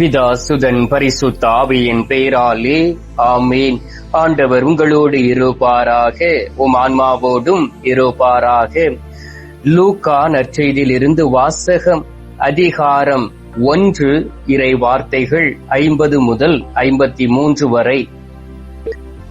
பிதா சுதன் பரிசுத்த ஆவியின் பெயராலே ஆமேன். ஆண்டவர் உங்களோடு இருப்பாராக. உம் ஆன்மாவோடும் இருப்பாராக. லூக்கா நற்செய்தியிலிருந்து வாசகம் அதிகாரம் ஒன்று இறை வார்த்தைகள் ஐம்பது முதல் ஐம்பத்தி மூன்று வரை.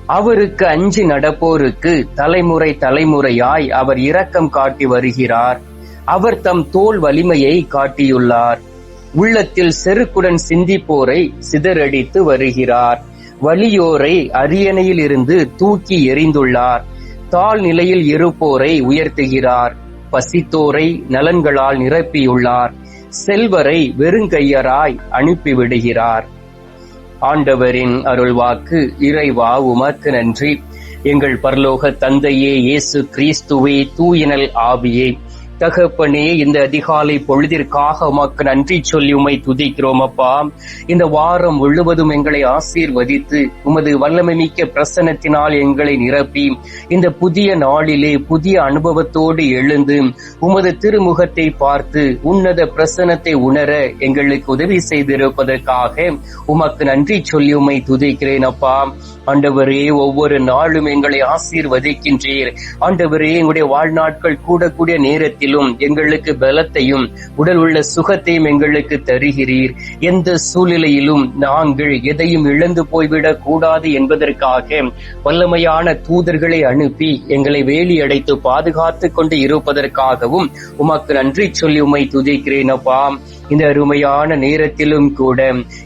அவருக்கு அஞ்சு நடப்போருக்கு தலைமுறை தலைமுறையாய் அவர் இரக்கம் காட்டி வருகிறார். அவர் தம் தோல் வலிமையை காட்டியுள்ளார். உள்ளத்தில் செருக்குடன் சிந்திப்போரை சிதறடித்து வருகிறார். வலியோரை அரியணையில் இருந்து தூக்கி எறிந்துள்ளார். தாழ் நிலையில் இருப்போரை உயர்த்துகிறார். பசித்தோரை நலன்களால் நிரப்பியுள்ளார். செல்வரை வெறுங்கையராய் அனுப்பிவிடுகிறார். ஆண்டவரின் அருள்வாக்கு இறைவா உமக்கு நன்றி. எங்கள் பரலோக தந்தையே இயேசு கிறிஸ்துவே தூயினல் ஆவியே. தகப்பனே இந்த அதிகாலை பொழுதிற்காக உமக்கு நன்றி சொல்லி உமை துதிக்கிறோம் அப்பா. இந்த வாரம் முழுவதும் எங்களை ஆசீர்வதித்து உமது வல்லமை மிக்க பிரசனத்தினால் எங்களை நிரப்பி இந்த புதிய நாளிலே புதிய அனுபவத்தோடு எழுந்து உமது திருமுகத்தை பார்த்து உன்னத பிரசனத்தை உணர எங்களுக்கு உதவி செய்திருப்பதற்காக உமக்கு நன்றி சொல்லி உமை துதிக்கிறேன் அப்பா. ஆண்டவரே ஒவ்வொரு நாளும் எங்களை ஆசீர்வதிக்கின்றீர். ஆண்டவரே எங்களுடைய வாழ்நாட்கள் கூடக்கூடிய நேரத்திலும் எங்களுக்கு பலத்தையும் உடல் உள்ள சுகத்தையும் எங்களுக்கு தருகிறீர். எந்த சூழ்நிலையிலும் நாங்கள் எதையும் இழந்து போய்விடக் கூடாது என்பதற்காக வல்லமையான தூதர்களை அனுப்பி எங்களை வேலி அடைத்து பாதுகாத்துக் கொண்டு இருப்பதற்காகவும் உமக்கு நன்றி சொல்லி உம்மை துதிக்கிறேன் அப்பா. இந்த அருமையான நேரத்திலும் கூட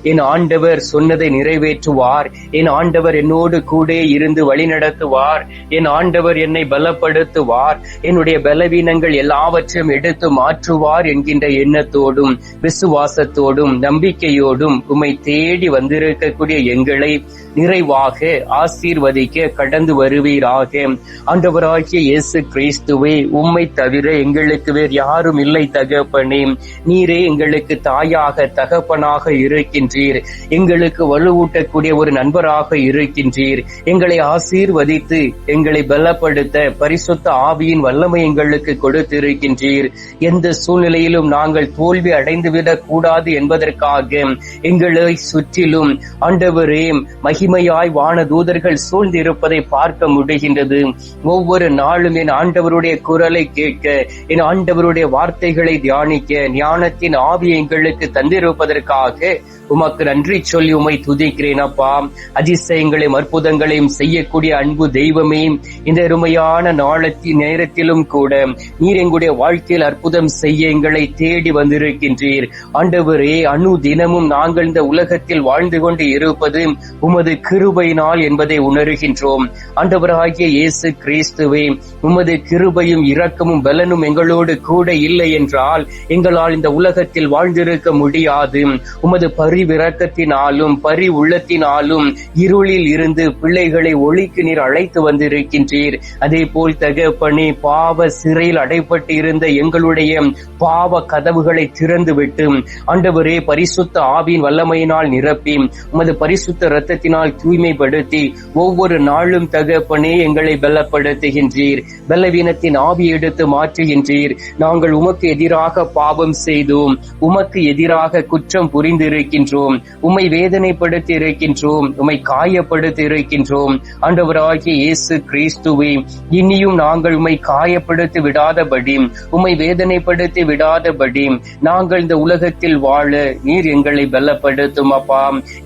என் ஆண்டவர் சொன்னதை நிறைவேற்றுவார். என் ஆண்டவர் என்னோடு கூட இருந்து வழிநடத்துவார் என் ஆண்டவர் என்னை பலப்படுத்துவார். என்னுடைய பலவீனங்கள் எல்லாவற்றையும் எடுத்து மாற்றுவார் என்கின்ற எண்ணத்தோடும் விசுவாசத்தோடும் நம்பிக்கையோடும் உம்மை தேடி வந்திருக்கக்கூடிய எங்களை நிறைவாக ஆசீர்வதிக்க கடந்து வருவீராக. ஆண்டவராகிய இயேசு கிறிஸ்துவே உம்மை தவிர எங்களுக்கு வேறு யாரும் இல்லை தகப்பனே. நீரே எங்களுக்கு தாயாக தகப்பனாக இருக்கின்றீர். எங்களுக்கு வலுவூட்டக்கூடிய ஒரு நண்பராக இருக்கின்றீர். எங்களை ஆசீர்வதித்து எங்களை பலப்படுத்த பரிசுத்த ஆவியின் வல்லமை எங்களுக்கு கொடுத்திருக்கின்றீர். எந்த சூழ்நிலையிலும் நாங்கள் தோல்வி அடைந்துவிடக் கூடாது என்பதற்காக எங்களை சுற்றிலும் ஆண்டவரே மகிமையாய் வான தூதர்கள் சூழ்ந்திருப்பதை பார்க்க முடிகின்றது. ஒவ்வொரு நாளும் என் ஆண்டவருடைய குரலை கேட்க என் ஆண்டவருடைய வார்த்தைகளை தியானிக்க ஞானத்தின் ஆவி எங்களுக்கு தந்திருப்பதற்காக உமக்கு நன்றி சொல்லி உமை துதிக்கிறேன் அப்பா. அதிசயங்களையும் அற்புதங்களையும் செய்யக்கூடிய அன்பு தெய்வமே இந்த அருமையான நாளத்தின் நேரத்திலும் கூட நீர் எங்களுடைய வாழ்க்கையில் அற்புதம் செய்ய எங்களை தேடி வந்திருக்கின்றீர். ஆண்டவரே அணு தினமும் நாங்கள் இந்த உலகத்தில் வாழ்ந்து கொண்டு இருப்பது உமது கிருபையினால் என்பதை உணர்கின்றோம். ஆண்டவராகிய இயேசு கிறிஸ்துவே உமது கிருபையும் இரக்கமும் பலனும் எங்களோடு கூட இல்லை என்றால் எங்களால் இந்த உலகத்தில் வாழ்ந்திருக்க முடியாது. உமது பரிவிரக்கத்தினாலும் பரி உள்ளத்தினாலும் இருளில் இருந்து பிள்ளைகளை ஒளிக்கு நீர் அழைத்து வந்திருக்கின்றீர். அதே போல் தகப்பனே பாவ சிறையில் அடைப்பட்டு இருந்த எங்களுடைய பாவ கதவுகளை திறந்து விட்டு ஆண்டவரே பரிசுத்த ஆவியின் வல்லமையினால் நிரப்பி உமது பரிசுத்த இரத்தத்தினால் தூய்மைப்படுத்தி ஒவ்வொரு நாளும் தகப்பனே எங்களை பலப்படுத்துகின்றீர். பலவீனத்தின் ஆவி எடுத்து மாற்றுகின்றீர். நாங்கள் உமக்கு எதிராக பாவம் செய்தோம். உமக்கு எதிராக குற்றம் புரிந்திருக்கின்றோம். இருக்கின்றோம். உம்மை வேதனைப்படுத்தி இருக்கின்றோம் உம்மை காயப்படுத்தி இருக்கின்றோம் ஆண்டவராகிய இயேசு கிறிஸ்துவே இனியும் நாங்கள் உம்மை காயப்படுத்தி விடாதபடி உம்மை வேதனைப்படுத்தி விடாதபடி நாங்கள் இந்த உலகத்தில் வாழ நீர் எங்களை பலப்படுத்தும் அப்பா.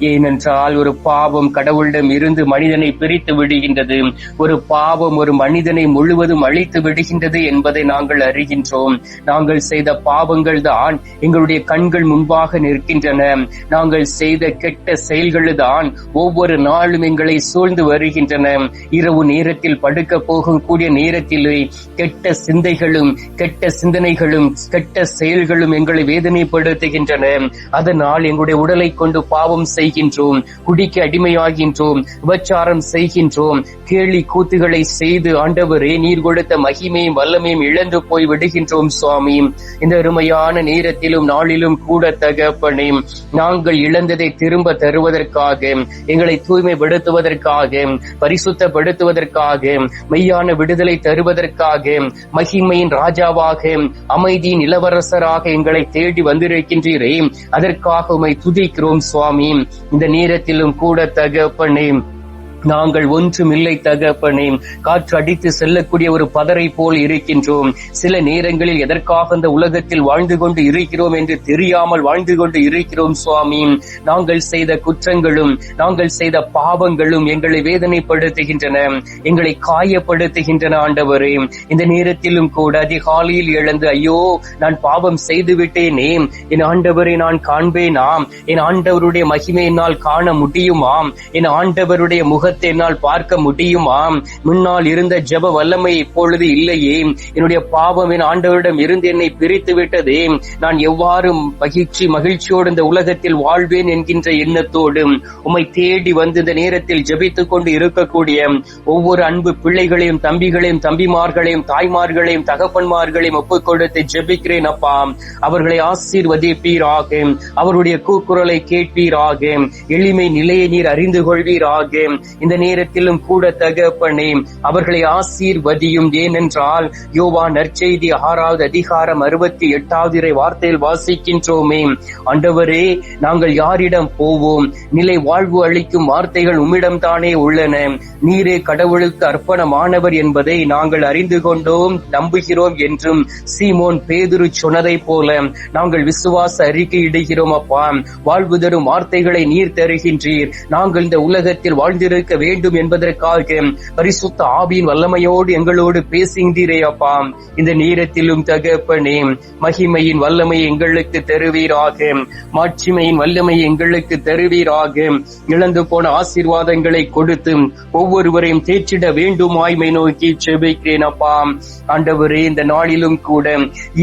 ஏனென்றால் ஒரு பாவம் கடவுளிடம் இருந்து மனிதனை பிரித்து விடுகின்றது. ஒரு பாவம் ஒரு மனிதனை முழுவதும் அழித்து விடுகின்றது என்பதை நாங்கள் அறிகின்றோம். நாங்கள் செய்த பாவங்கள் தான் எங்களுடைய கண்கள் முன்பாக நிற்கின்றன. நாங்கள் செய்த கெட்ட செயல்களுதான் ஒவ்வொரு நாளும் எங்களை சூழ்ந்து வருகின்றன. இரவு நேரத்தில் படுக்க போகக்கூடிய நேரத்திலே கெட்ட சிந்தைகளும் கெட்ட சிந்தனைகளும் கெட்ட செயல்களும் எங்களை வேதனைப்படுத்துகின்றன. அதனால் எங்களுடைய உடலை கொண்டு பாவம் செய்கின்றோம் குடிக்க அடிமையாகின்றோம் உபச்சாரம் செய்கின்றோம். கேலி கூத்துகளை செய்து ஆண்டவரே நீர் கொடுத்த மகிமையும் வல்லமையும் இழந்து போய் விடுகின்றோம் சுவாமி. இந்த அருமையான நேரத்திலும் நாளிலும் கூட தகப்பனே நாங்கள் நாங்கள் இழந்ததை திரும்ப தருவதற்காக எங்களை தூய்மைப்படுத்துவதற்காக பரிசுத்தப்படுத்துவதற்காக மெய்யான விடுதலை தருவதற்காக மகிமையின் ராஜாவாக அமைதியின் இளவரசராக எங்களை தேடி வந்திருக்கின்றீரே. அதற்காக உமை துதிக்கிறோம் சுவாமி. இந்த நேரத்திலும் கூட தகப்பனே நாங்கள் ஒன்றும் இல்லை தகப்பனே. காற்று அடித்து செல்லக்கூடிய ஒரு பதரை போல் இருக்கின்றோம். சில நேரங்களில் எதற்காக இந்த உலகத்தில் வாழ்ந்து கொண்டு இருக்கிறோம் என்று தெரியாமல் வாழ்ந்து கொண்டு இருக்கிறோம் சுவாமி. நாங்கள் செய்த குற்றங்களும் நாங்கள் செய்த பாவங்களும் எங்களை வேதனைப்படுத்துகின்றன. எங்களை காயப்படுத்துகின்றன ஆண்டவரே. இந்த நேரத்திலும் கூட அதிகாலையில் எழுந்து ஐயோ நான் பாவம் செய்து விட்டேனே என் ஆண்டவரை நான் காண்பேனாம். என் ஆண்டவருடைய மகிமை என்னால் காண முடியுமாம். என் ஆண்டவருடைய முகத்தை என்னால் பார்க்க முடியுமாம் முன்னால் இருந்த ஜெப வல்லமை இப்பொழுது இல்லையே. என்னுடைய பாவம் என் ஆண்டவரிடம் இருந்து என்னை பிரித்து விட்டதே. நான் எவ்வாறு மகிழ்ச்சி மகிழ்ச்சியோடு இந்த உலகத்தில் வாழ்வேன் என்கின்ற எண்ணத்தோடு உம்மை தேடி வந்து இந்த நேரத்தில் ஜபித்துக் கொண்டு இருக்கக்கூடிய ஒவ்வொரு அன்பு பிள்ளைகளையும் தம்பிகளையும் தம்பிமார்களையும் தாய்மார்களையும் தகப்பன்மார்களையும் ஒப்புக் கொடுத்து ஜெபிக்கிறேன் அப்பா. அவர்களை ஆசீர்வதிப்பீராக. அவருடைய கூக்குரலை கேட்பீராக. எளிமை நிலையை நீர் அறிந்து கொள்வீராக. இந்த நேரத்திலும் கூட தகப்பனே அவர்களை ஆசீர்வதியும் ஏனென்றால் யோவா நற்செய்தி ஆறாவது அதிகாரம் அறுபத்தி எட்டாவது வார்த்தையில் வாசிக்கின்றோமே. ஆண்டவரே நாங்கள் யாரிடம் போவோம்? நிலை வாழ்வு அளிக்கும் வார்த்தைகள் உம்மிடம் தானே உள்ளன. நீரே கடவுளுக்கு அர்ப்பணமானவர் என்பதை நாங்கள் அறிந்து கொண்டோம் நம்புகிறோம் என்றும் சீமோன் பேதுரு சொன்னதைப் போல நாங்கள் விசுவாச அறிக்கை இடுகிறோம் அப்பா. வாழ்வு தரும் வார்த்தைகளை நீர் தருகின்றீர். நாங்கள் இந்த உலகத்தில் வாழ்ந்திருக்க இருக்க வேண்டும் என்பதற்காக பரிசுத்த ஆவியின் வல்லமையோடு எங்களோடு பேசுகின்றீரே அப்பா. இந்த நேரத்திலும் தகப்பனே மகிமையின் வல்லமை எங்களுக்கு தருவீராக. மாட்சிமையின் வல்லமை எங்களுக்கு தருவீராக. இழந்து போன ஆசீர்வாதங்களை கொடுத்து ஒவ்வொருவரையும் தேற்றிட வேண்டுமாய்மை நோக்கி செபிக்கிறேன் அப்பா. ஆண்டவரே இந்த நாளிலும் கூட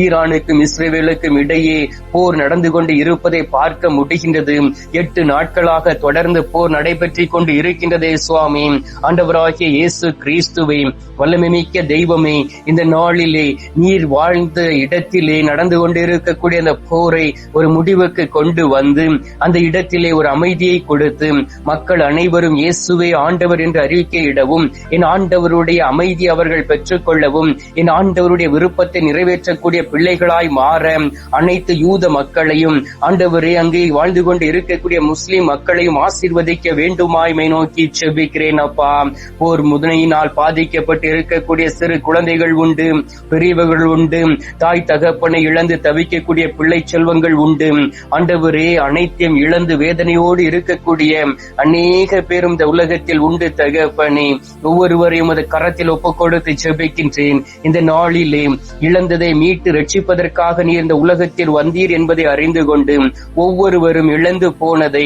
ஈரானுக்கும் இஸ்ரேலுக்கும் இடையே போர் நடந்து கொண்டு இருப்பதை பார்க்க முடிகின்றது. எட்டு நாட்களாக தொடர்ந்து போர் நடைபெற்றுக் கொண்டு இருக்கின்றதே சுவாமி ஆண்டவராகிய இயேசு கிறிஸ்துவை வல்லமை மிக்க தெய்வமே இந்த நாளிலே நீர் வாழ்ந்த இடத்திலே நடந்து கொண்டிருக்கக்கூடிய அந்த போரை ஒரு முடிவுக்கு கொண்டு வந்து அந்த இடத்திலே ஒரு அமைதியை கொடுத்து மக்கள் அனைவரும் இயேசுவை ஆண்டவர் என்று அறிக்கையிடவும் என் ஆண்டவருடைய அமைதி அவர்கள் பெற்றுக்கொள்ளவும் என் ஆண்டவருடைய விருப்பத்தை நிறைவேற்றக்கூடிய பிள்ளைகளாய் மாற அனைத்து யூத மக்களையும் ஆண்டவரே அங்கே வாழ்ந்து கொண்டு இருக்கக்கூடிய முஸ்லிம் மக்களையும் ஆசீர்வதிக்க வேண்டுமாய் நோக்கி செபிக்கிறேன் அப்பா. போர் முதுனையினால் பாதிக்கப்பட்டு இருக்கக்கூடிய சிறு குழந்தைகள் உண்டு பெரியவர்கள் உண்டு தாய் தகப்பனை இழந்து தவிக்கக்கூடிய பிள்ளை செல்வங்கள் உண்டு. ஆண்டவரே அனைத்தையும் இழந்து வேதனையோடு இருக்கக்கூடிய அநேக பேரும் இந்த உலகத்தில் உண்டு தகப்பனே. ஒவ்வொருவரையும் அது கரத்தில் ஒப்புக் கொடுத்து செபிக்கின்றேன் இந்த நாளிலே இழந்ததை மீட்டு ரட்சிப்பதற்காக நீ இந்த உலகத்தில் வந்தீர் என்பதை அறிந்து கொண்டு ஒவ்வொருவரும் இழந்து போனதை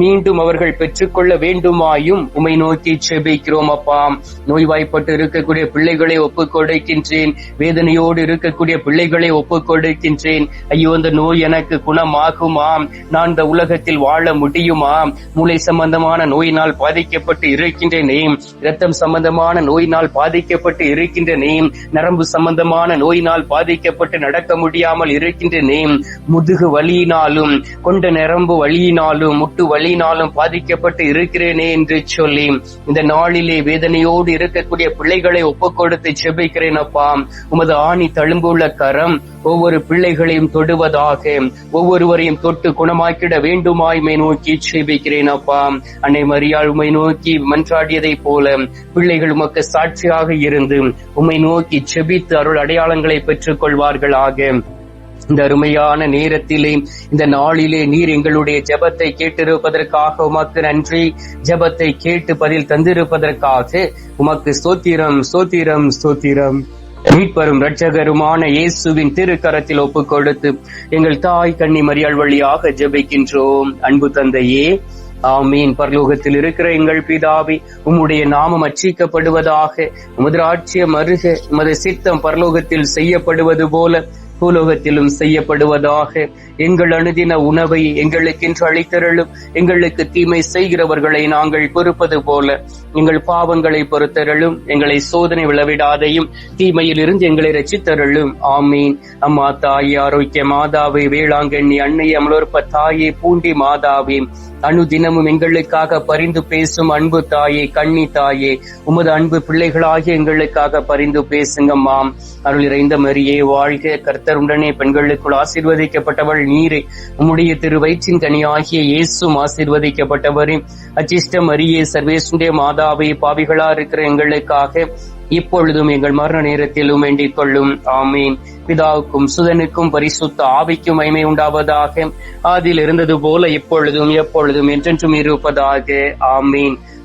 மீண்டும் அவர்கள் பெற்றுக்கொள்ள வேண்டுமாயும் உமை நோக்கி செபிக்கிறோம் அப்பா. நோய்வாய்ப்பட்டு இருக்கக்கூடிய பிள்ளைகளை ஒப்புக் கொடுக்கின்றேன் வேதனையோடு இருக்கக்கூடிய பிள்ளைகளை ஒப்புக் கொடுக்கின்றேன் ஐயோ இந்த நோய் எனக்கு குணமாகுமா நான் இந்த உலகத்தில் வாழ முடியுமா மூளை சம்பந்தமான நோயினால் பாதிக்கப்பட்டு இருக்கின்றேனே. இரத்தம் சம்பந்தமான நோயினால் பாதிக்கப்பட்டு இருக்கின்றனே. நரம்பு சம்பந்தமான நோயினால் பாதிக்கப்பட்டு நடக்க முடியாமல் இருக்கின்றனே. முதுகு வலியினாலும் கொண்ட நரம்பு வலியினாலும் முட்டு வலியினாலும் பாதிக்கப்பட்டு இருக்கிறேனே என்று சொல்லி இந்த நாளிலே வேதனையோடு இருக்கக்கூடிய பிள்ளைகளை ஒப்புக் கொடுத்து செபிக்கிறேன் அப்பா. உமது ஆணி தழும்புள்ள கரம் ஒவ்வொரு பிள்ளைகளையும் தொடுவதாக ஒவ்வொருவரையும் தொட்டு குணமாக்கிட வேண்டுமாய்மை நோக்கி செபிக்கிறேன் அப்பா. அன்னை மரியாள் உமை நோக்கி மன்றாடியதை போல பிள்ளைகள் உமக்கு சாட்சியாக இருந்து உமை நோக்கி செபித்து அருள் அடையாளங்களை பெற்றுக் கொள்வார்களாக. இந்த அருமையான நேரத்திலே இந்த நாளிலே நீர் எங்களுடைய ஜெபத்தை கேட்டிருப்பதற்காக உமக்கு நன்றி. ஜெபத்தை கேட்டு பதில் தந்திருப்பதற்காக உமக்கு சோத்திரம் சோத்திரம் சோத்திரம் மீட்பரும் இரட்சகருமான இயேசுவின் திருக்கரத்தில் ஒப்புக் கொடுத்து எங்கள் தாய் கண்ணி மரியாள் வழியாக ஜெபிக்கின்றோம். அன்பு தந்தையே ஆமீன். பரலோகத்தில் இருக்கிற எங்கள் பிதாவி உம்முடைய நாமம் அச்சிக்கப்படுவதாக உமது ஆட்சியம் அருக உமது சித்தம் பரலோகத்தில் செய்யப்படுவது போல பூலோகத்திலும் செய்யப்படுவதாக எங்கள் அணுதின உணவை எங்களுக்கென்று அளித்தருளும் எங்களுக்கு தீமை செய்கிறவர்களை நாங்கள் பொறுப்பது போல எங்கள் பாவங்களை பொறுத்தருளும் எங்களை சோதனை விளவிடாதையும் தீமையில் இருந்து எங்களை ரசித்தருளும் ஆமீன். அம்மா தாய் ஆரோக்கிய மாதாவை வேளாங்கண்ணி அன்னை அமலோற்ப தாயே பூண்டி மாதாவே அணுதினமும் எங்களுக்காக பரிந்து பேசும் அன்பு தாயே கண்ணி தாயே உமது அன்பு பிள்ளைகளாகிய எங்களுக்காக பரிந்து பேசுங்கம்மாம். அருள் இறைந்த மரியே வாழ்க கர்த்தருடனே பெண்களுக்குள் ஆசீர்வதிக்கப்பட்டவள் நீரே. உம்முடைய திரு வயிற்றின் கனியாகிய இயேசும் ஆசீர்வதிக்கப்பட்டவரே. அச்சிஷ்டம் அரிய சர்வேசுடைய மாதாவை பாவிகளா இருக்கிற எங்களுக்காக இப்பொழுதும் எங்கள் மரண நேரத்திலும் வேண்டிக் கொள்ளும். ஆமீன். பிதாவுக்கும் சுதனுக்கும் பரிசுத்த ஆவிக்கும் மைமை உண்டாவதாக. அதில் இருந்தது போல இப்பொழுதும் எப்பொழுதும் என்றென்றும் இருப்பதாக. ஆமீன்.